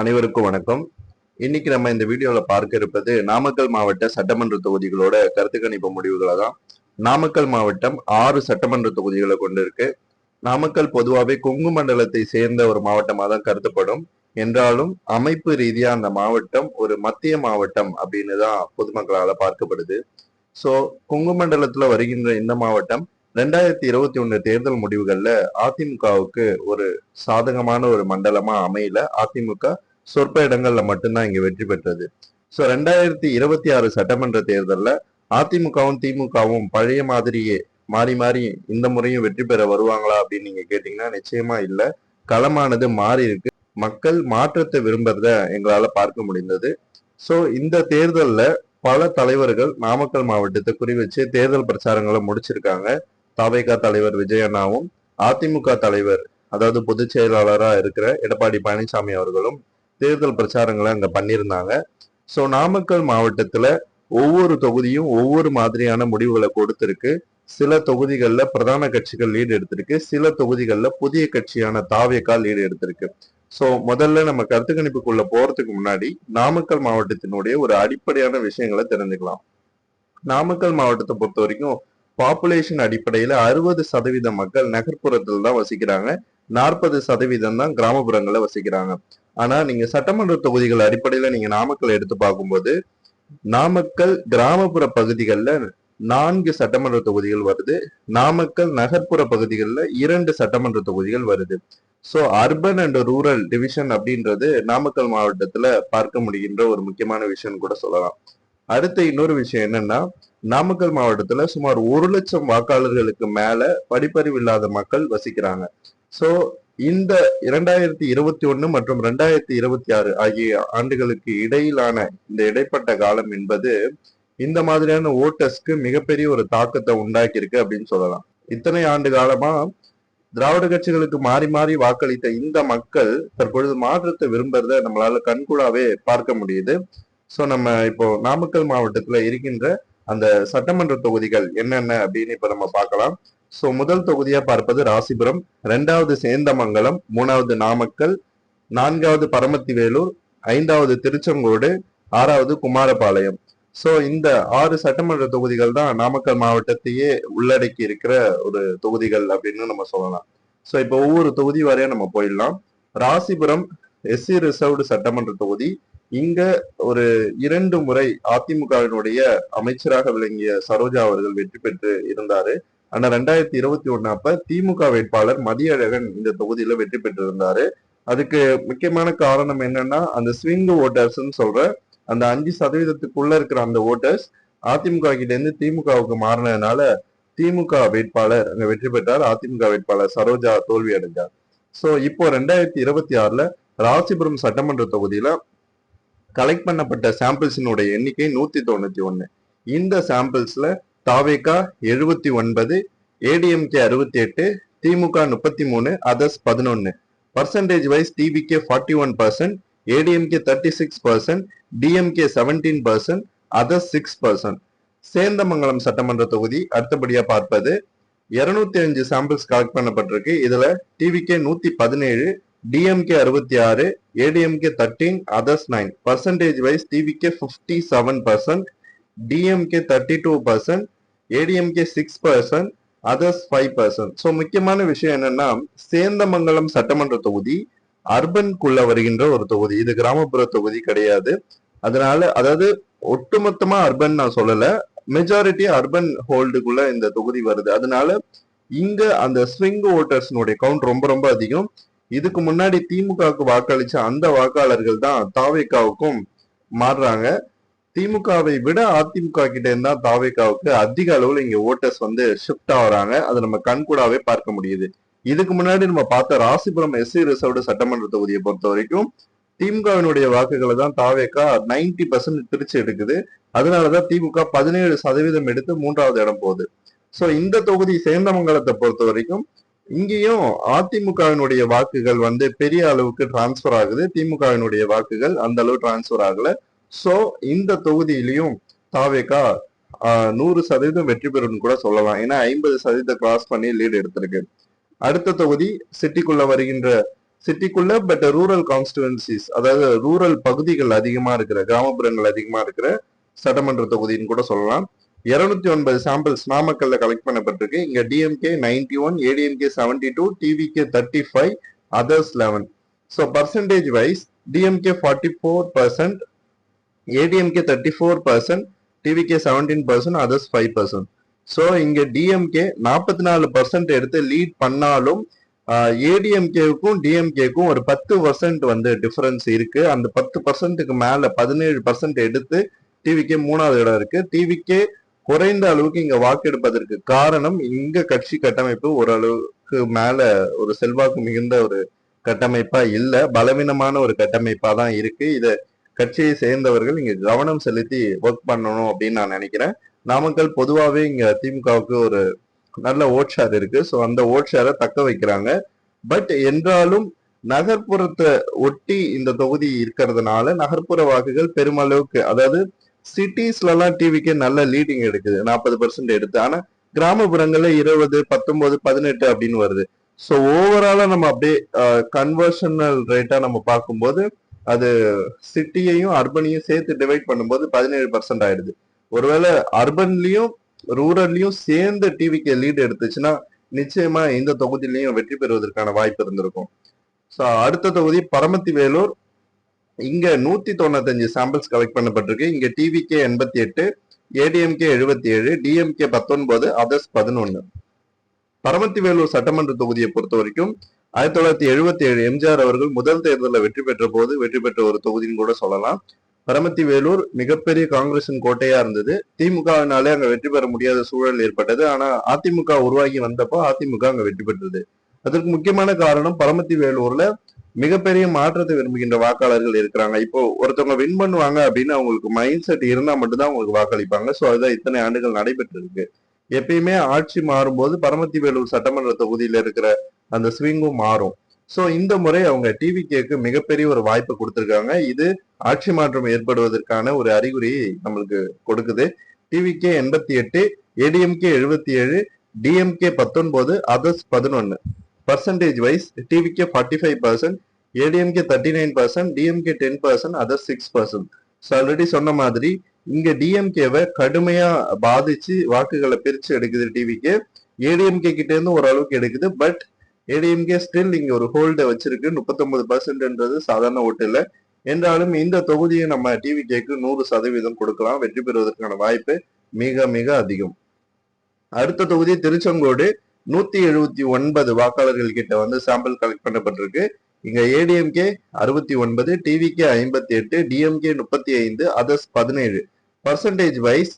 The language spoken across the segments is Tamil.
அனைவருக்கும் வணக்கம். இன்னைக்கு நம்ம இந்த வீடியோல பார்க்க இருப்பது நாமக்கல் மாவட்ட சட்டமன்ற தொகுதிகளோட கருத்து கணிப்பு முடிவுகளை தான். நாமக்கல் மாவட்டம் ஆறு சட்டமன்ற தொகுதிகளை கொண்டிருக்கு. நாமக்கல் பொதுவாகவே கொங்கு மண்டலத்தை சேர்ந்த ஒரு மாவட்டமாக தான் கருதப்படும். என்றாலும் அமைப்பு ரீதியா அந்த மாவட்டம் ஒரு மத்திய மாவட்டம் அப்படின்னு தான் பொதுமக்களால பார்க்கப்படுது. சோ கொங்கு மண்டலத்துல வருகின்ற இந்த மாவட்டம் ரெண்டாயிரத்தி இருபத்தி ஒண்ணு தேர்தல் முடிவுகள்ல அதிமுகவுக்கு ஒரு சாதகமான ஒரு மண்டலமா அமையல. அதிமுக சொற்ப இடங்கள்ல மட்டும்தான் இங்க வெற்றி பெற்றது. சோ ரெண்டாயிரத்தி இருபத்தி ஆறு சட்டமன்ற தேர்தல்ல அதிமுகவும் திமுகவும் பழைய மாதிரியே மாறி மாறி இந்த முறையும் வெற்றி பெற வருவாங்களா அப்படின்னு நீங்க கேட்டீங்கன்னா நிச்சயமா இல்ல. களமானது மாறி இருக்கு. மக்கள் மாற்றத்தை விரும்புறத எங்களால பார்க்க முடிந்தது. சோ இந்த தேர்தல்ல பல தலைவர்கள் நாமக்கல் மாவட்டத்தை குறி வச்சு தேர்தல் பிரச்சாரங்களை முடிச்சிருக்காங்க. தவைக தலைவர் விஜயண்ணாவும் அதிமுக தலைவர் அதாவது பொதுச் செயலாளராக இருக்கிற எடப்பாடி பழனிசாமி அவர்களும் தேர்தல் பிரச்சாரங்களை அங்கே பண்ணியிருந்தாங்க. ஸோ நாமக்கல் மாவட்டத்தில் ஒவ்வொரு தொகுதியும் ஒவ்வொரு மாதிரியான முடிவுகளை கொடுத்துருக்கு. சில தொகுதிகளில் பிரதான கட்சிகள் லீடு எடுத்திருக்கு. சில தொகுதிகளில் புதிய கட்சியான தாவேக்கா லீடு எடுத்திருக்கு. ஸோ முதல்ல நம்ம கருத்து கணிப்புக்குள்ள போறதுக்கு முன்னாடி நாமக்கல் மாவட்டத்தினுடைய ஒரு அடிப்படையான விஷயங்களை தெரிஞ்சுக்கலாம். நாமக்கல் மாவட்டத்தை பொறுத்த வரைக்கும் பாப்புலேஷன் அடிப்படையில அறுபது சதவீத மக்கள் நகர்ப்புறத்தில் தான் வசிக்கிறாங்க. நாற்பது சதவீதம் தான் கிராமப்புறங்கள்ல வசிக்கிறாங்க. ஆனா நீங்க சட்டமன்ற தொகுதிகள் அடிப்படையில நீங்க நாமக்கல் எடுத்து பார்க்கும்போது நாமக்கல் கிராமப்புற பகுதிகளில் நான்கு சட்டமன்ற தொகுதிகள் வருது. நாமக்கல் நகர்ப்புற பகுதிகளில் இரண்டு சட்டமன்ற தொகுதிகள் வருது. So urban and rural division அப்படின்றது நாமக்கல் மாவட்டத்துல பார்க்க முடிகின்ற ஒரு முக்கியமான விஷயம் கூட சொல்லலாம். அடுத்த இன்னொரு விஷயம் என்னன்னா நாமக்கல் மாவட்டத்துல சுமார் ஒரு லட்சம் வாக்காளர்களுக்கு மேல படிப்பறிவு இல்லாத மக்கள் வசிக்கிறாங்க. சோ இந்த இரண்டாயிரத்தி இருபத்தி ஒண்ணு மற்றும் ரெண்டாயிரத்தி இருபத்தி ஆறு ஆகிய ஆண்டுகளுக்கு இடையிலான இந்த இடைப்பட்ட காலம் என்பது இந்த மாதிரியான ஓட்டர்ஸ்க்கு மிகப்பெரிய ஒரு தாக்கத்தை உண்டாக்கி இருக்கு அப்படின்னு சொல்லலாம். இத்தனை ஆண்டு காலமா திராவிட கட்சிகளுக்கு மாறி மாறி வாக்களித்த இந்த மக்கள் தற்பொழுது மாற்றத்தை விரும்புறத நம்மளால கண்கூடாவே பார்க்க முடியுது. சோ நம்ம இப்போ நாமக்கல் மாவட்டத்துல இருக்கின்ற அந்த சட்டமன்ற தொகுதிகள் என்னென்ன அப்படின்னு இப்ப நம்ம பார்க்கலாம். சோ முதல் தொகுதியா பார்ப்பது ராசிபுரம் இரண்டாவது சேந்தமங்கலம் மூணாவது நாமக்கல் நான்காவது பரமத்திவேலூர் ஐந்தாவது திருச்செங்கோடு ஆறாவது குமாரபாளையம். சோ இந்த ஆறு சட்டமன்ற தொகுதிகள் தான் நாமக்கல் மாவட்டத்தையே உள்ளடக்கி இருக்கிற ஒரு தொகுதிகள் அப்படின்னு நம்ம சொல்லலாம். சோ இப்போ ஒவ்வொரு தொகுதி வரையும் நம்ம போயிடலாம். ராசிபுரம் எஸ்சி ரிசர்வ்டு சட்டமன்ற தொகுதி இங்க ஒரு இரண்டு முறை அதிமுகவினுடைய அமைச்சராக விளங்கிய சரோஜா அவர்கள் வெற்றி பெற்று இருந்தாரு. ஆனா ரெண்டாயிரத்தி இருபத்தி ஒண்ணு அப்ப திமுக வேட்பாளர் மதியழகன் இந்த தொகுதியில வெற்றி பெற்றிருந்தாரு. அதுக்கு முக்கியமான காரணம் என்னன்னா அந்த ஸ்விங் ஓட்டர்ஸ்ன்னு சொல்ற அந்த அஞ்சு சதவீதத்துக்குள்ள இருக்கிற அந்த ஓட்டர்ஸ் அதிமுக கிட்ட இருந்து திமுகவுக்கு மாறினதுனால திமுக வேட்பாளர் அங்க வெற்றி பெற்றார். அதிமுக வேட்பாளர் சரோஜா தோல்வி அடைஞ்சார் சோ இப்போ ரெண்டாயிரத்தி இருபத்தி ஆறுல ராசிபுரம் சட்டமன்ற தொகுதியில கலெக்ட் பண்ணப்பட்ட சாம்பிள்ஸினுடைய எண்ணிக்கை நூத்தி தொண்ணூத்தி ஒன்னு இந்த சாம்பிள்ஸ்ல தாவேகா எழுபத்தி ஒன்பது ஏடிஎம்கே அறுபத்தி எட்டு திமுக முப்பத்தி மூணு அதர்ஸ் பதினொன்னு. Percentage wise TVK forty one percent ADMK thirty six percent DMK seventeen percent others six percent Senthamangalam சட்டமன்ற தொகுதி அடுத்தபடியா பார்ப்பது. இருநூத்தி அஞ்சு சாம்பிள்ஸ் கலெக்ட் பண்ணப்பட்டிருக்கு. இதுல டிவிகே நூத்தி பதினேழு டிஎம்கே அறுபத்தி ஆறு ADMK thirteen others nine percentage wise TVK fifty seven percent DMK thirty two percent ADMK six percent others five percent so முக்கியமான விஷயம் என்னன்னா சேந்தமங்கலம் சட்டமன்ற தொகுதி அர்பன்குள்ள வருகின்ற ஒரு தொகுதி. இது கிராமப்புற தொகுதி கிடையாது. அதனால அதாவது ஒட்டுமொத்தமா அர்பன் நான் சொல்லல மெஜாரிட்டி அர்பன் ஹோல்டுக்குள்ள இந்த தொகுதி வருது. அதனால இங்க அந்த ஸ்விங் ஓட்டர்ஸ்னுடைய கவுண்ட் ரொம்ப ரொம்ப அதிகம். இதுக்கு முன்னாடி திமுகவுக்கு வாக்களிச்ச அந்த வாக்காளர்கள் தான் தாவேக்காவுக்கும் மாறுறாங்க. திமுகவை விட அதிமுக கிட்ட இருந்தா தாவேக்காவுக்கு அதிக அளவுல இங்க ஓட்டர்ஸ் வந்து ஷிஃப்ட் ஆகுறாங்க அதை நம்ம கண்கூடாவே பார்க்க முடியுது. இதுக்கு முன்னாடி நம்ம பார்த்த ராசிபுரம் எஸ்சி ரிசர்வ்டு சட்டமன்ற தொகுதியை பொறுத்த வரைக்கும் திமுகவினுடைய வாக்குகளை தான் தாவேக்கா நைன்டி பர்சன்ட் பிரிச்சு எடுக்குது. அதனாலதான் திமுக பதினேழு சதவீதம் எடுத்து மூன்றாவது இடம் போகுது. சோ இந்த தொகுதி சேந்தமங்கலத்தை பொறுத்த வரைக்கும் இங்கேயும் அதிமுகவினுடைய வாக்குகள் வந்து பெரிய அளவுக்கு டிரான்ஸ்பர் ஆகுது. திமுகவினுடைய வாக்குகள் அந்த அளவு டிரான்ஸ்பர் ஆகல. சோ இந்த தொகுதியிலையும் தாவேக்கா நூறு சதவீதம் வெற்றி பெறும்னு கூட சொல்லலாம். ஏன்னா ஐம்பது சதவீதம் கிராஸ் பண்ணி லீடு எடுத்திருக்கு. அடுத்த தொகுதி சிட்டிக்குள்ள வருகின்ற சிட்டிக்குள்ள பட் ரூரல் கான்ஸ்டுவன்சிஸ் அதாவது ரூரல் பகுதிகள் அதிகமா இருக்கிற கிராமப்புறங்கள் அதிகமா இருக்கிற சட்டமன்ற தொகுதின்னு கூட சொல்லலாம். இருநூத்தி ஒன்பது சாம்பிள்ஸ் நாமக்கல்ல கலெக்ட் பண்ணப்பட்டிருக்கு. இங்க DMK ninety one ADMK seventy two TVK thirty five others eleven so percentage wise DMK forty four percent ADMK thirty four percent TVK seventeen percent others five percent so இங்க டிஎம்கே நாற்பத்தி நாலு பர்சன்ட் எடுத்து லீட் பண்ணாலும் ஏடிஎம்கேவுக்கும் டிஎம்கேக்கும் ஒரு பத்து பர்சன்ட் வந்து டிஃபரன்ஸ் இருக்கு. அந்த பத்து பர்சன்ட்டுக்கு மேல பதினேழு பர்சன்ட் எடுத்து டிவிகே மூணாவது இடம் இருக்கு. டிவிகே குறைந்த அளவுக்கு இங்க வாக்கெடுப்பதற்கு காரணம் இங்க கட்சி கட்டமைப்பு ஓரளவுக்கு மேல ஒரு செல்வாக்கு மிகுந்த ஒரு கட்டமைப்பா இல்ல. பலவீனமான ஒரு கட்டமைப்பா தான் இருக்கு. இத கட்சியை சேர்ந்தவர்கள் இங்க கவனம் செலுத்தி ஒர்க் பண்ணணும் அப்படின்னு நான் நினைக்கிறேன். நாமக்கல் பொதுவாகவே இங்க திமுகவுக்கு ஒரு நல்ல ஓட் ஷேர் இருக்கு. ஸோ அந்த ஓட் ஷேரை தக்க வைக்கிறாங்க. பட் என்றாலும் நகர்ப்புறத்தை ஒட்டி இந்த தொகுதி இருக்கிறதுனால நகர்ப்புற வாக்குகள் பெருமளவுக்கு அதாவது சிட்டிஸ்லலாம் டிவிக்கு நல்ல லீடிங் எடுக்குது. நாற்பது பர்சன்ட் எடுத்து. ஆனால் கிராமப்புறங்கள்ல இருபது பத்தொன்பது பதினெட்டு அப்படின்னு வருது. ஸோ ஓவராலாக நம்ம அப்படியே கன்வர்ஷனல் ரேட்டாக நம்ம பார்க்கும்போது அது சிட்டியையும் அர்பனையும் சேர்த்து டிவைட் பண்ணும்போது பதினேழு பர்சன்ட் ஆயிடுது. ஒருவேளை அர்பன்லயும் ரூரல்லையும் சேர்ந்து டிவிக்கு லீடு எடுத்துச்சுன்னா நிச்சயமா இந்த தொகுதியிலையும் வெற்றி பெறுவதற்கான வாய்ப்பு இருந்திருக்கும். ஸோ அடுத்த தொகுதி பரமத்தி வேலூர் இங்க நூத்தி தொண்ணூத்தஞ்சு சாம்பிள்ஸ் கலெக்ட் பண்ணப்பட்டிருக்கு. இங்க டிவிகே எண்பத்தி எட்டு ஏடிஎம்கே எழுபத்தி ஏழு டிஎம்கே பத்தொன்பது அதர்ஸ் பதினொன்னு. பரமத்தி வேலூர் சட்டமன்ற தொகுதியை பொறுத்த வரைக்கும் ஆயிரத்தி தொள்ளாயிரத்தி எழுபத்தி ஏழு எம்ஜிஆர் அவர்கள் முதல் தேர்தலில் வெற்றி பெற்ற போது வெற்றி பெற்ற ஒரு தொகுதின்னு கூட சொல்லலாம். பரமத்தி வேலூர் மிகப்பெரிய காங்கிரசின் கோட்டையா இருந்தது. திமுகவினாலே அங்க வெற்றி பெற முடியாத சூழல் ஏற்பட்டது. ஆனா அதிமுக உருவாகி வந்தப்போ அதிமுக அங்க வெற்றி பெற்றது. அதற்கு முக்கியமான காரணம் பரமத்தி வேலூர்ல மிகப்பெரிய மாற்றத்தை விரும்புகின்ற வாக்காளர்கள் இருக்கிறாங்க. இப்போ ஒருத்தவங்க வின் பண்ணுவாங்க அப்படின்னு அவங்களுக்கு மைண்ட் செட் இருந்தா மட்டும்தான் அவங்களுக்கு வாக்களிப்பாங்க. ஸோ அதுதான் இத்தனை ஆண்டுகள் நடைபெற்று இருக்கு எப்பயுமே ஆட்சி மாறும்போது பரமத்தி வேலூர் சட்டமன்ற தொகுதியில இருக்கிற அந்த ஸ்விங்கும் மாறும். ஸோ இந்த முறை அவங்க டிவி கேக்கு மிகப்பெரிய ஒரு வாய்ப்பு கொடுத்துருக்காங்க. இது ஆட்சி மாற்றம் ஏற்படுவதற்கான ஒரு அறிகுறி நம்மளுக்கு கொடுக்குது. டிவிகே எண்பத்தி எட்டு ஏடிஎம்கே எழுபத்தி ஏழு டிஎம்கே பத்தொன்பது அதர்ஸ் பதினொன்னு. Percentage wise TVK forty five percent ADMK thirty nine percent DMK ten percent other six percent so already சொன்ன மாதிரி இங்க டிஎம்கேவை கடுமையா பாதிச்சு வாக்குகளை பிரிச்சு எடுக்குது டிவிக்கு ஏடிஎம்கே கிட்ட இருந்து ஓரளவுக்கு எடுக்குது பட் ஏடிஎம்கே ஸ்டில் இங்க ஒரு ஹோல்டை வச்சிருக்கு. முப்பத்தொன்பது பர்சன்ட்ன்றது சாதாரண ஓட்டு இல்லை என்றாலும் இந்த தொகுதியை நம்ம டிவிகேக்கு நூறு சதவீதம் கொடுக்கலாம். வெற்றி பெறுவதற்கான வாய்ப்பு மிக மிக அதிகம். அடுத்த தொகுதி திருச்செங்கோடு. நூத்தி எழுபத்தி ஒன்பது வாக்காளர்கள் கிட்ட வந்து சாம்பிள் கலெக்ட் பண்ணப்பட்டிருக்கு. இங்க ஏடிஎம்கே அறுபத்தி ஒன்பது டிவிகே ஐம்பத்தி எட்டு டிஎம்கே முப்பத்தி ஐந்து அதர்ஸ் பதினேழு. Percentage wise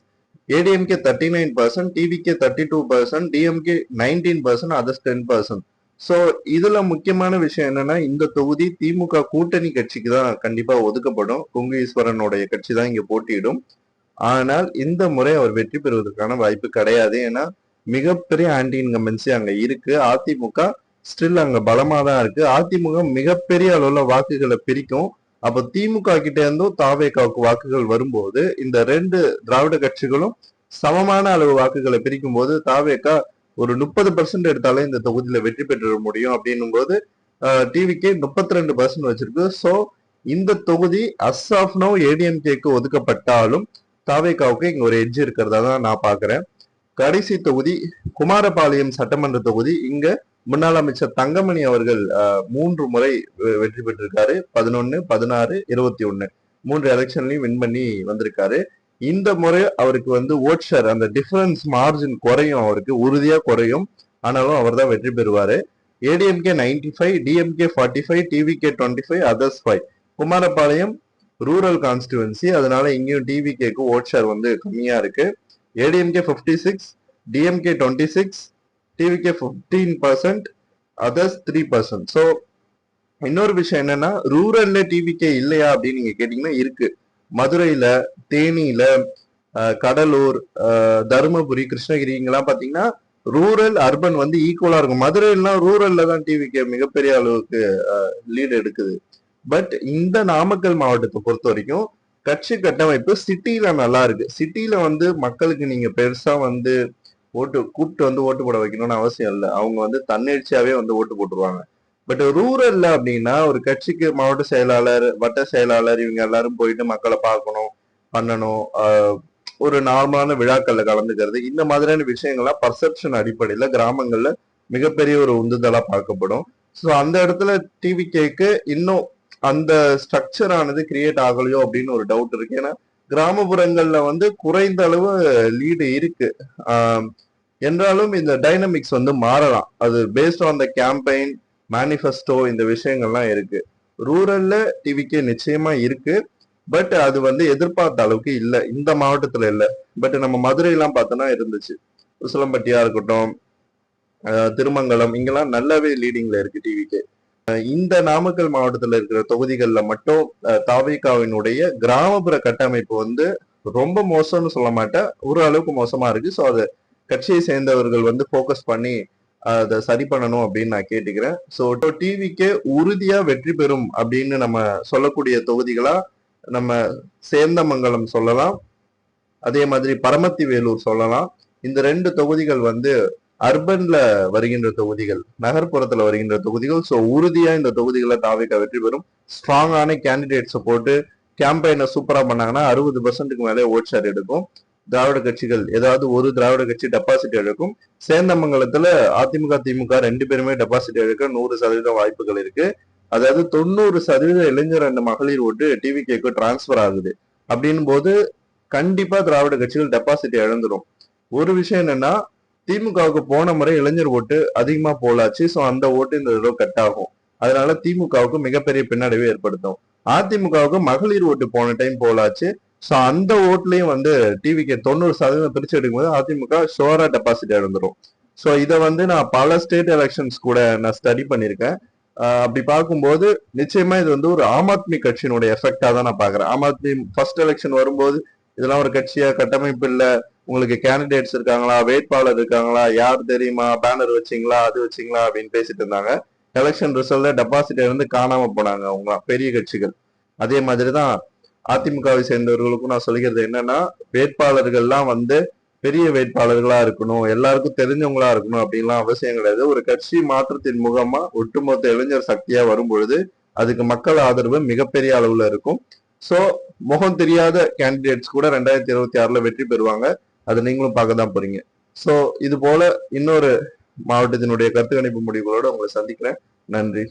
ADMK thirty nine percent TVK thirty two percent DMK nineteen percent others ten percent so இதுல முக்கியமான விஷயம் என்னன்னா இந்த தொகுதி திமுக கூட்டணி கட்சிக்கு தான் கண்டிப்பா ஒதுக்கப்படும். கொங்கு ஈஸ்வரனுடைய கட்சி தான் இங்க போட்டியிடும். ஆனால் இந்த முறை அவர் வெற்றி பெறுவதற்கான வாய்ப்பு கிடையாது. ஏன்னா மிகப்பெரிய ஆன்டி இன்கம்பன்சி அங்க இருக்கு. அதிமுக ஸ்டில் அங்க பலமா தான் இருக்கு. அதிமுக மிகப்பெரிய அளவுல வாக்குகளை பிரிக்கும். அப்ப திமுக கிட்ட இருந்தும் தாவேகாவுக்கு வாக்குகள் வரும்போது இந்த ரெண்டு திராவிட கட்சிகளும் சமமான அளவு வாக்குகளை பிரிக்கும் போது தாவேகா ஒரு முப்பது பர்சன்ட் எடுத்தாலே இந்த தொகுதியில வெற்றி பெற்ற முடியும் அப்படின்னும் போது டிவிக்கு முப்பத்தி ரெண்டு பர்சன்ட் வச்சிருக்கு. ஸோ இந்த தொகுதி அஸ் ஆஃப் நோ ஏடிஎம்கேக்கு ஒதுக்கப்பட்டாலும் தாவேகாவுக்கு இங்க ஒரு எட்ஜ் இருக்கிறதா தான் நான் பாக்குறேன் கடைசி தொகுதி குமாரபாளையம் சட்டமன்ற தொகுதி. இங்க முன்னாள் அமைச்சர் தங்கமணி அவர்கள் மூன்று முறை வெற்றி பெற்றிருக்காரு. பதினொன்னு பதினாறு இருபத்தி ஒன்னு மூன்று எலெக்ஷன்லயும் வின் பண்ணி வந்திருக்காரு. இந்த முறை அவருக்கு வந்து ஓட் ஷேர் அந்த டிஃபரன்ஸ் மார்ஜின் குறையும் அவருக்கு. உறுதியா குறையும். ஆனாலும் அவர் தான் வெற்றி பெறுவாரு. ADMK ninety five DMK forty five TVK twenty five others five Kumarapalayam rural constituency அதனால இங்கேயும் டிவிகேக்கு ஓட் ஷேர் வந்து கம்மியா இருக்கு. ADMK fifty six DMK twenty six TVK fifteen percent others three percent so இன்னொரு விஷயம் என்னன்னா ரூரல்ல டிவிகே இல்லையா அப்படின்னு நீங்க கேட்டீங்கன்னா இருக்கு. மதுரையில தேனியில கடலூர் தருமபுரி கிருஷ்ணகிரி இங்கெல்லாம் பாத்தீங்கன்னா ரூரல் அர்பன் வந்து ஈக்குவலா இருக்கும். மதுரைலாம் ரூரல்ல தான் டிவிகே மிகப்பெரிய அளவுக்கு லீடு எடுக்குது. பட் இந்த நாமக்கல் மாவட்டத்தை பொறுத்த வரைக்கும் கட்சி கட்டமைப்பு சிட்டியில நல்லா இருக்கு. சிட்டியில வந்து மக்களுக்கு நீங்க பெருசா வந்து ஓட்டு கூப்பிட்டு வந்து ஓட்டு போட வைக்கணும்னு அவசியம் இல்லை. அவங்க வந்து தன்னெழுச்சியாவே வந்து ஓட்டு போட்டுருவாங்க. பட் ரூரல்ல அப்படின்னா ஒரு கட்சிக்கு மாவட்ட செயலாளர் வட்ட செயலாளர் இவங்க எல்லாரும் போயிட்டு மக்களை பார்க்கணும் பண்ணணும். ஒரு நார்மலான விழாக்கள்ல கலந்துக்கிறது. இந்த மாதிரியான விஷயங்கள்லாம் பர்செப்ஷன் அடிப்படையில கிராமங்கள்ல மிகப்பெரிய ஒரு உந்துதலா பார்க்கப்படும். ஸோ அந்த இடத்துல டிவி கேக்கு இன்னும் அந்த ஸ்ட்ரக்சர் ஆனது கிரியேட் ஆகலையோ அப்படின்னு ஒரு டவுட் இருக்கு. ஏன்னா கிராமப்புறங்கள்ல வந்து குறைந்த அளவு லீடு இருக்கு. என்றாலும் இந்த டைனமிக்ஸ் வந்து மாறலாம். அது based on the campaign manifesto இந்த விஷயங்கள்லாம் இருக்கு. ரூரல்ல டிவிக்கு நிச்சயமா இருக்கு. பட் அது வந்து எதிர்பார்த்த அளவுக்கு இல்லை. இந்த மாவட்டத்துல இல்லை. பட் நம்ம மதுரையெல்லாம் பார்த்தோன்னா இருந்துச்சு. உசிலம்பட்டியா இருக்கட்டும் திருமங்கலம் இங்கெல்லாம் நல்லாவே லீடிங்ல இருக்கு டிவிக்கு இந்த நாமக்கல் மாவட்டத்தில் இருக்கிற தொகுதிகளில் மட்டும் தாவிகாவினுடைய தாவேகாவினுடைய கிராமப்புற கட்டமைப்பு வந்து ரொம்ப மோசம்னு சொல்ல மாட்டேன். ஒரு அளவுக்கு மோசமா இருக்கு. ஸோ அது கட்சியை சேர்ந்தவர்கள் வந்து ஃபோக்கஸ் பண்ணி அதை சரி பண்ணணும் அப்படின்னு நான் கேட்டுக்கிறேன். ஸோ டிவிக்கு உறுதியா வெற்றி பெறும் அப்படின்னு நம்ம சொல்லக்கூடிய தொகுதிகளா நம்ம சேந்தமங்கலம் சொல்லலாம். அதே மாதிரி பரமத்தி வேலூர் சொல்லலாம். இந்த ரெண்டு தொகுதிகள் வந்து அர்பன்ல வருகின்ற தொகுதிகள் நகர்ப்புறத்துல வருகின்ற தொகுதிகள். ஸோ உறுதியா இந்த தொகுதிகளை தாவிக்க வெற்றி பெறும். ஸ்ட்ராங்கான கேண்டிடேட்ஸை போட்டு கேம்பெயினை சூப்பரா பண்ணாங்கன்னா அறுபது பர்சன்ட்டுக்கு மேலே ஓட் ஷேர் எடுக்கும். திராவிட கட்சிகள் ஏதாவது ஒரு திராவிட கட்சி டெபாசிட் எடுக்கும். சேந்தமங்கலத்துல அதிமுக திமுக ரெண்டு பேருமே டெபாசிட் எடுக்க நூறு சதவீதம் வாய்ப்புகள் இருக்கு. அதாவது தொண்ணூறு சதவீத இளைஞர் அந்த மகளிர் ஓட்டு டிவி கேக்கு டிரான்ஸ்பர் ஆகுது. அப்படின்னும் போது கண்டிப்பா திராவிட கட்சிகள் டெபாசிட் இழந்துடும் ஒரு விஷயம் என்னன்னா திமுகவுக்கு போன முறை இளைஞர் ஓட்டு அதிகமா போலாச்சு. ஸோ அந்த ஓட்டு இந்த தடவை கட் ஆகும். அதனால திமுகவுக்கு மிகப்பெரிய பின்னடைவை ஏற்படுத்தும். அதிமுகவுக்கு மகளிர் ஓட்டு போன டைம் போலாச்சு. ஸோ அந்த ஓட்லயும் வந்து டிவிக்கு தொண்ணூறு சதவீதம் பிரிச்சு எடுக்கும்போது அதிமுக ஷோரா டெபாசிட் இழந்துரும். ஸோ இதை வந்து நான் பல ஸ்டேட் எலெக்ஷன்ஸ் கூட நான் ஸ்டடி பண்ணியிருக்கேன். அப்படி பார்க்கும்போது நிச்சயமா இது வந்து ஒரு ஆம் ஆத்மி கட்சியினுடைய எஃபெக்டா தான் நான் பாக்குறேன் ஆம் ஆத்மி ஃபர்ஸ்ட் எலெக்ஷன் வரும்போது இதெல்லாம் ஒரு கட்சியா கட்டமைப்பு இல்லை. உங்களுக்கு கேண்டிடேட்ஸ் இருக்காங்களா? வேட்பாளர் இருக்காங்களா? யார் தெரியுமா? பேனர் வச்சீங்களா? அது வச்சீங்களா? அப்படின்னு பேசிட்டு இருந்தாங்க. எலெக்ஷன் ரிசல்ட்ல டெபாசிட் இருந்து காணாம போனாங்க அவங்க பெரிய கட்சிகள். அதே மாதிரிதான் அதிமுகவை சேர்ந்தவர்களுக்கும் நான் சொல்லிக்கிறது என்னன்னா வேட்பாளர்கள்லாம் வந்து பெரிய வேட்பாளர்களா இருக்கணும் எல்லாருக்கும் தெரிஞ்சவங்களா இருக்கணும் அப்படின்லாம் அவசியம் கிடையாது. ஒரு கட்சி மாற்றத்தின் முகமா ஒட்டுமொத்த இளைஞர் சக்தியா வரும் பொழுது அதுக்கு மக்கள் ஆதரவு மிகப்பெரிய அளவுல இருக்கும். சோ முகம் தெரியாத கேண்டிடேட்ஸ் கூட ரெண்டாயிரத்தி இருபத்தி ஆறுல வெற்றி பெறுவாங்க. அதை நீங்களும் பார்க்க தான் போறீங்க. ஸோ இது போல இன்னொரு மாவட்டத்தினுடைய கருத்து கணிப்பு முடிவுகளோட உங்களை சந்திக்கிறேன். நன்றி.